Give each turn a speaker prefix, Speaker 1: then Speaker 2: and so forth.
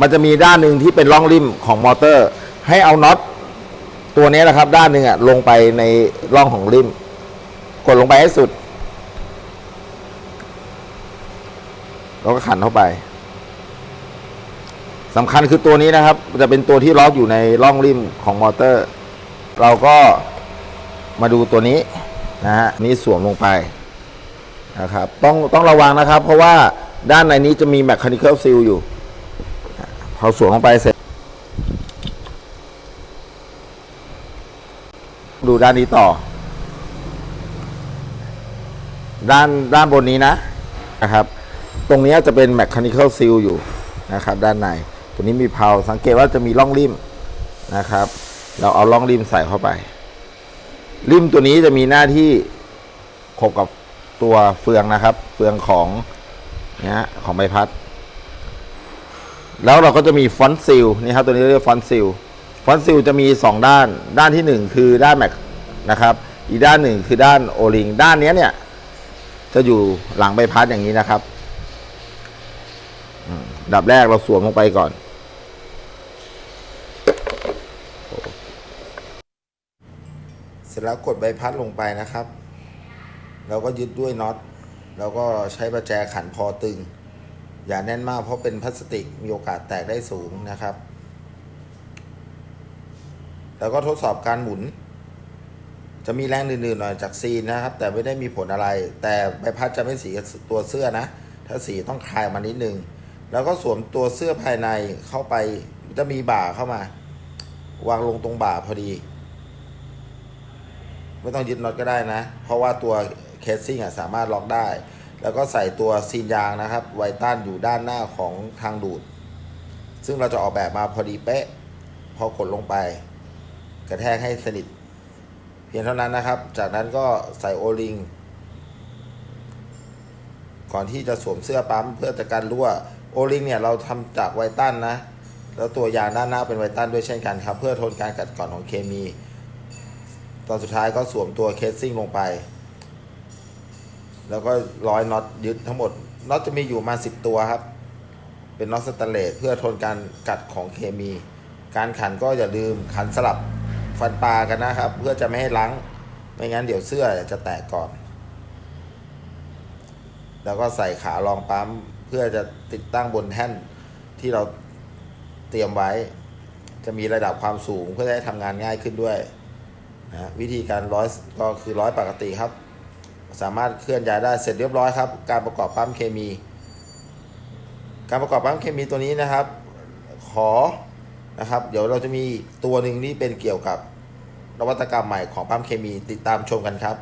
Speaker 1: มันจะมีด้านหนึ่งที่เป็นร่องริมของมอเตอร์ ให้เอาน็อตตัวนี้นะครับ ด้านหนึ่งอะลงไปในร่องของริม กดลงไปให้สุด แล้วก็ขันเข้าไปสำคัญคือตัวนี้นะครับ จะเป็นตัวที่ล็อกอยู่ในร่องริมของมอเตอร์ เราก็มาดูตัวนี้นะฮะนี่สวมลงไปนะครับ ต้องต้องระวังนะครับ เพราะว่าด้านในนี้จะมี mechanical seal อยู่ พอสวมลงไปเสร็จ ดูด้านนี้ต่อ ด้านด้านบนนี้นะนะครับ ตรงนี้จะเป็น mechanical seal อยู่นะครับ ด้านใน ตัวนี้มีเพาสังเกตว่าจะมีร่องริมนะครับ เราเอาร่องริมใส่เข้าไป ริมตัวนี้จะมีหน้าที่ขบกับตัวเฟืองนะครับ เฟืองของเนี้ยของใบพัด แล้วเราก็จะมีฟอนต์ซิลนี่ครับตัวนี้เรียกฟอนต์ซิลฟอนต์ซิลจะมี 2 ด้าน ด้านที่ 1 คือด้านแม็กนะครับ อีกด้านหนึ่งคือด้านโอลิงด้านเนี้ยเนี่ย จะอยู่หลังใบพัดอย่างนี้นะครับดับแรกเราสวมลงไปก่อน เสร็จแล้วกดใบพัดลงไปนะครับ เราก็ยึดด้วยน็อต แล้วก็ใช้ประแจขันพอตึง อย่าแน่นมากเพราะเป็นพลาสติกมีโอกาสแตกได้สูงนะครับ แล้วก็ทดสอบการหมุน จะมีแรงอื่นๆหน่อยจากซีนนะครับ แต่ไม่ได้มีผลอะไร แต่ใบพัดจะไม่สีตัวเสื้อนะ ถ้าสีต้องคลายมานิดนึง แล้วก็สวมตัวเสื้อภายในเข้าไปจะมีบ่าเข้ามา วางลงตรงบ่าพอดี ไม่ต้องยึดน็อตก็ได้นะ เพราะว่าตัวเคสซิ่งอะสามารถล็อกได้ แล้วก็ใส่ตัวซีนยางนะครับไวต้านอยู่ด้านหน้าของทางดูด ซึ่งเราจะออกแบบมาพอดีเป๊ะ พอกดลงไป กระแทกให้สนิท เพียงเท่านั้นนะครับ จากนั้นก็ใส่โอลิงก่อนที่จะสวมเสื้อปั๊มเพื่อจะกันรั่วโอลิงเนี่ยเราทำจากไวต้านนะ แล้วตัวยางด้านหน้าเป็นไวต้านด้วยเช่นกันครับ เพื่อทนการกัดกร่อนของเคมี ตอนสุดท้ายก็สวมตัวเคสซิ่งลงไป แล้วก็ร้อยน็อตยึดทั้งหมดน็อตจะมีอยู่มาสิบตัวครับ เป็นน็อตสแตนเลสเพื่อทนการกัดของเคมี การขันก็อย่าลืมขันสลับฟันปลากันนะครับ เพื่อจะไม่ให้ล้างไม่งั้นเดี๋ยวเสื้อจะแตกก่อน แล้วก็ใส่ขารองปั๊มเพื่อจะติดตั้งบนแท่นที่เราเตรียมไว้ จะมีระดับความสูงเพื่อให้ทำงานง่ายขึ้นด้วยนะวิธีการร้อยก็คือร้อยปกติครับ สามารถเคลื่อนย้ายได้เสร็จเรียบร้อยครับ การประกอบปั๊มเคมี การประกอบปั๊มเคมีตัวนี้นะครับ ขอนะครับ เดี๋ยวเราจะมีตัวหนึ่งที่เป็นเกี่ยวกับนวัตกรรมใหม่ของปั๊มเคมีติดตามชมกันครับ